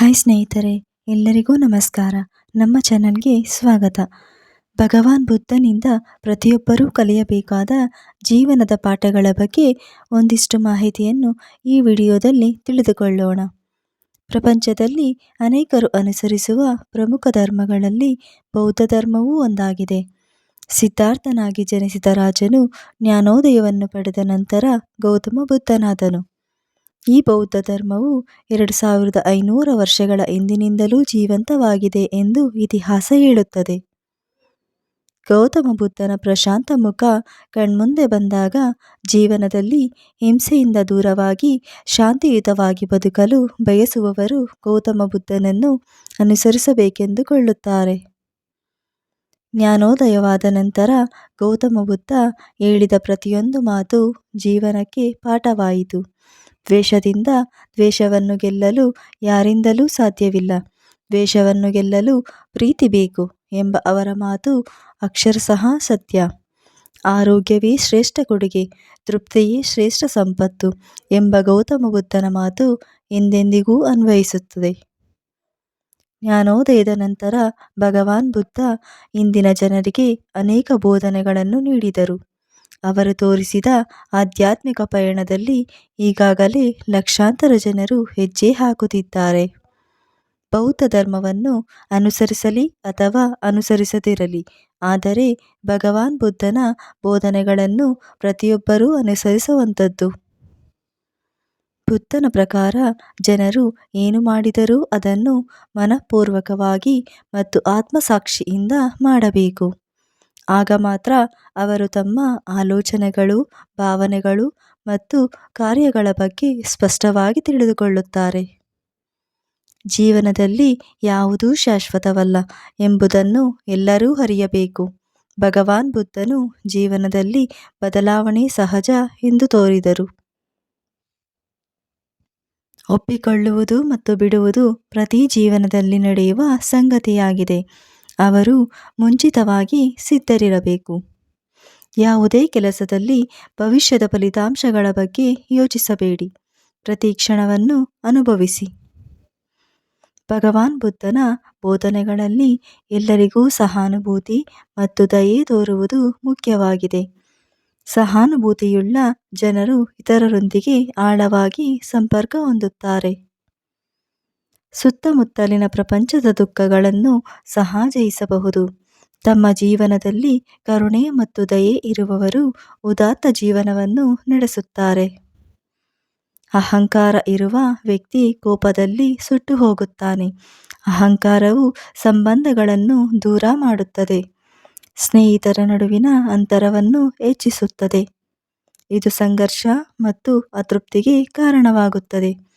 Hi ಸ್ನೇಹಿತರೆ, ಎಲ್ಲರಿಗೂ ನಮಸ್ಕಾರ. ನಮ್ಮ ಚಾನಲ್ಗೆ ಸ್ವಾಗತ. ಭಗವಾನ್ ಬುದ್ಧನಿಂದ ಪ್ರತಿಯೊಬ್ಬರೂ ಕಲಿಯಬೇಕಾದ ಜೀವನದ ಪಾಠಗಳ ಬಗ್ಗೆ ಒಂದಿಷ್ಟು ಮಾಹಿತಿಯನ್ನು ಈ ವಿಡಿಯೋದಲ್ಲಿ ತಿಳಿದುಕೊಳ್ಳೋಣ. ಪ್ರಪಂಚದಲ್ಲಿ ಅನೇಕರು ಅನುಸರಿಸುವ ಪ್ರಮುಖ ಧರ್ಮಗಳಲ್ಲಿ ಬೌದ್ಧ ಧರ್ಮವೂ ಒಂದಾಗಿದೆ. ಸಿದ್ಧಾರ್ಥನಾಗಿ ಜನಿಸಿದ ರಾಜನು ಜ್ಞಾನೋದಯವನ್ನು ಪಡೆದ ನಂತರ ಗೌತಮ ಬುದ್ಧನಾದನು. ಈ ಬೌದ್ಧ ಧರ್ಮವು ಎರಡು ಸಾವಿರದ ಐನೂರ ವರ್ಷಗಳ ಹಿಂದಿನಿಂದಲೂ ಜೀವಂತವಾಗಿದೆ ಎಂದು ಇತಿಹಾಸ ಹೇಳುತ್ತದೆ. ಗೌತಮ ಬುದ್ಧನ ಪ್ರಶಾಂತ ಮುಖ ಕಣ್ಮುಂದೆ ಬಂದಾಗ ಜೀವನದಲ್ಲಿ ಹಿಂಸೆಯಿಂದ ದೂರವಾಗಿ ಶಾಂತಿಯುತವಾಗಿ ಬದುಕಲು ಬಯಸುವವರು ಗೌತಮ ಬುದ್ಧನನ್ನು ಅನುಸರಿಸಬೇಕೆಂದುಕೊಳ್ಳುತ್ತಾರೆ. ಜ್ಞಾನೋದಯವಾದ ನಂತರ ಗೌತಮ ಬುದ್ಧ ಹೇಳಿದ ಪ್ರತಿಯೊಂದು ಮಾತು ಜೀವನಕ್ಕೆ ಪಾಠವಾಯಿತು. ದ್ವೇಷದಿಂದ ದ್ವೇಷವನ್ನು ಗೆಲ್ಲಲು ಯಾರಿಂದಲೂ ಸಾಧ್ಯವಿಲ್ಲ. ದ್ವೇಷವನ್ನು ಗೆಲ್ಲಲು ಪ್ರೀತಿ ಬೇಕು ಎಂಬ ಅವರ ಮಾತು ಅಕ್ಷರಶಃ ಸತ್ಯ. ಆರೋಗ್ಯವೇ ಶ್ರೇಷ್ಠ ಕೊಡುಗೆ, ತೃಪ್ತಿಯೇ ಶ್ರೇಷ್ಠ ಸಂಪತ್ತು ಎಂಬ ಗೌತಮ ಬುದ್ಧನ ಮಾತು ಎಂದೆಂದಿಗೂ ಅನ್ವಯಿಸುತ್ತದೆ. ಜ್ಞಾನೋದಯದ ನಂತರ ಭಗವಾನ್ ಬುದ್ಧ ಇಂದಿನ ಜನರಿಗೆ ಅನೇಕ ಬೋಧನೆಗಳನ್ನು ನೀಡಿದರು. ಅವರು ತೋರಿಸಿದ ಆಧ್ಯಾತ್ಮಿಕ ಪಯಣದಲ್ಲಿ ಈಗಾಗಲೇ ಲಕ್ಷಾಂತರ ಜನರು ಹೆಜ್ಜೆ ಹಾಕುತ್ತಿದ್ದಾರೆ. ಬೌದ್ಧ ಧರ್ಮವನ್ನು ಅನುಸರಿಸಲಿ ಅಥವಾ ಅನುಸರಿಸದಿರಲಿ, ಆದರೆ ಭಗವಾನ್ ಬುದ್ಧನ ಬೋಧನೆಗಳನ್ನು ಪ್ರತಿಯೊಬ್ಬರೂ ಅನುಸರಿಸುವಂಥದ್ದು. ಬುದ್ಧನ ಪ್ರಕಾರ ಜನರು ಏನು ಮಾಡಿದರೂ ಅದನ್ನು ಮನಃಪೂರ್ವಕವಾಗಿ ಮತ್ತು ಆತ್ಮಸಾಕ್ಷಿಯಿಂದ ಮಾಡಬೇಕು. ಆಗ ಮಾತ್ರ ಅವರು ತಮ್ಮ ಆಲೋಚನೆಗಳು, ಭಾವನೆಗಳು ಮತ್ತು ಕಾರ್ಯಗಳ ಬಗ್ಗೆ ಸ್ಪಷ್ಟವಾಗಿ ತಿಳಿದುಕೊಳ್ಳುತ್ತಾರೆ. ಜೀವನದಲ್ಲಿ ಯಾವುದೂ ಶಾಶ್ವತವಲ್ಲ ಎಂಬುದನ್ನು ಎಲ್ಲರೂ ಅರಿಯಬೇಕು. ಭಗವಾನ್ ಬುದ್ಧನು ಜೀವನದಲ್ಲಿ ಬದಲಾವಣೆ ಸಹಜ ಎಂದು ತೋರಿದರು. ಒಪ್ಪಿಕೊಳ್ಳುವುದು ಮತ್ತು ಬಿಡುವುದು ಪ್ರತಿ ಜೀವನದಲ್ಲಿ ನಡೆಯುವ ಸಂಗತಿಯಾಗಿದೆ. ಅವರು ಮುಂಚಿತವಾಗಿ ಸಿದ್ಧರಿರಬೇಕು. ಯಾವುದೇ ಕೆಲಸದಲ್ಲಿ ಭವಿಷ್ಯದ ಫಲಿತಾಂಶಗಳ ಬಗ್ಗೆ ಯೋಚಿಸಬೇಡಿ. ಪ್ರತಿ ಕ್ಷಣವನ್ನು ಅನುಭವಿಸಿ. ಭಗವಾನ್ ಬುದ್ಧನ ಬೋಧನೆಗಳಲ್ಲಿ ಎಲ್ಲರಿಗೂ ಸಹಾನುಭೂತಿ ಮತ್ತು ದಯೆ ತೋರುವುದು ಮುಖ್ಯವಾಗಿದೆ. ಸಹಾನುಭೂತಿಯುಳ್ಳ ಜನರು ಇತರರೊಂದಿಗೆ ಆಳವಾಗಿ ಸಂಪರ್ಕ ಹೊಂದುತ್ತಾರೆ. ಸುತ್ತಮುತ್ತಲಿನ ಪ್ರಪಂಚದ ದುಃಖಗಳನ್ನು ಸಹ ಜಯಿಸಬಹುದು. ತಮ್ಮ ಜೀವನದಲ್ಲಿ ಕರುಣೆ ಮತ್ತು ದಯೆ ಇರುವವರು ಉದಾತ್ತ ಜೀವನವನ್ನು ನಡೆಸುತ್ತಾರೆ. ಅಹಂಕಾರ ಇರುವ ವ್ಯಕ್ತಿ ಕೋಪದಲ್ಲಿ ಸುಟ್ಟು ಹೋಗುತ್ತಾನೆ. ಅಹಂಕಾರವು ಸಂಬಂಧಗಳನ್ನು ದೂರ ಮಾಡುತ್ತದೆ. ಸ್ನೇಹಿತರ ನಡುವಿನ ಅಂತರವನ್ನು ಹೆಚ್ಚಿಸುತ್ತದೆ. ಇದು ಸಂಘರ್ಷ ಮತ್ತು ಅತೃಪ್ತಿಗೆ ಕಾರಣವಾಗುತ್ತದೆ.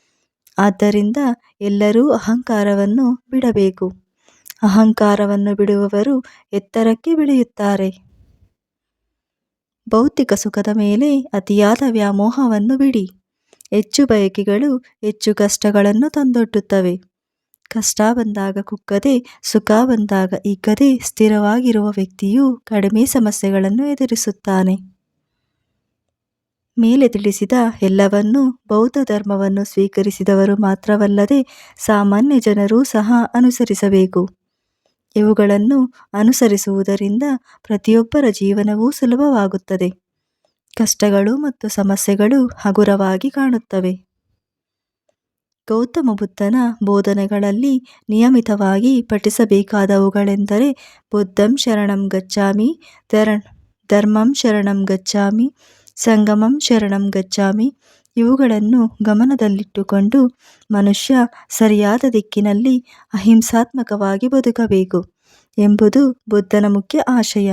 ಆದ್ದರಿಂದ ಎಲ್ಲರೂ ಅಹಂಕಾರವನ್ನು ಬಿಡಬೇಕು. ಅಹಂಕಾರವನ್ನು ಬಿಡುವವರು ಎತ್ತರಕ್ಕೆ ಬೆಳೆಯುತ್ತಾರೆ. ಭೌತಿಕ ಸುಖದ ಮೇಲೆ ಅತಿಯಾದ ವ್ಯಾಮೋಹವನ್ನು ಬಿಡಿ. ಹೆಚ್ಚು ಬಯಕೆಗಳು ಹೆಚ್ಚು ಕಷ್ಟಗಳನ್ನು ತಂದೊಡ್ಡುತ್ತವೆ. ಕಷ್ಟ ಬಂದಾಗ ಕುಕ್ಕದೆ ಸುಖ ಬಂದಾಗ ಇಕ್ಕದೆ ಸ್ಥಿರವಾಗಿರುವ ವ್ಯಕ್ತಿಯು ಕಡಿಮೆ ಸಮಸ್ಯೆಗಳನ್ನು ಎದುರಿಸುತ್ತಾನೆ. ಮೇಲೆ ತಿಳಿಸಿದ ಎಲ್ಲವನ್ನೂ ಬೌದ್ಧ ಧರ್ಮವನ್ನು ಸ್ವೀಕರಿಸಿದವರು ಮಾತ್ರವಲ್ಲದೆ ಸಾಮಾನ್ಯ ಜನರೂ ಸಹ ಅನುಸರಿಸಬೇಕು. ಇವುಗಳನ್ನು ಅನುಸರಿಸುವುದರಿಂದ ಪ್ರತಿಯೊಬ್ಬರ ಜೀವನವೂ ಸುಲಭವಾಗುತ್ತದೆ. ಕಷ್ಟಗಳು ಮತ್ತು ಸಮಸ್ಯೆಗಳು ಹಗುರವಾಗಿ ಕಾಣುತ್ತವೆ. ಗೌತಮ ಬುದ್ಧನ ಬೋಧನೆಗಳಲ್ಲಿ ನಿಯಮಿತವಾಗಿ ಪಠಿಸಬೇಕಾದವುಗಳೆಂದರೆ ಬುದ್ಧಂ ಶರಣಂ ಗಚ್ಚಾಮಿ ಧರ್ಮಂ ಶರಣಂ ಗಚ್ಚಾಮಿ ಸಂಗಮಂ ಶರಣಂ ಗಚ್ಚಾಮಿ. ಇವುಗಳನ್ನು ಗಮನದಲ್ಲಿಟ್ಟುಕೊಂಡು ಮನುಷ್ಯ ಸರಿಯಾದ ದಿಕ್ಕಿನಲ್ಲಿ ಅಹಿಂಸಾತ್ಮಕವಾಗಿ ಬದುಕಬೇಕು ಎಂಬುದು ಬುದ್ಧನ ಮುಖ್ಯ ಆಶಯ.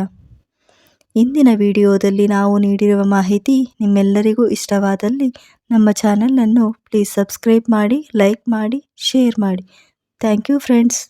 ಇಂದಿನ ವಿಡಿಯೋದಲ್ಲಿ ನಾವು ನೀಡಿರುವ ಮಾಹಿತಿ ನಿಮ್ಮೆಲ್ಲರಿಗೂ ಇಷ್ಟವಾದಲ್ಲಿ ನಮ್ಮ ಚಾನಲನ್ನು ಪ್ಲೀಸ್ ಸಬ್ಸ್ಕ್ರೈಬ್ ಮಾಡಿ, ಲೈಕ್ ಮಾಡಿ, ಶೇರ್ ಮಾಡಿ. Thank you friends.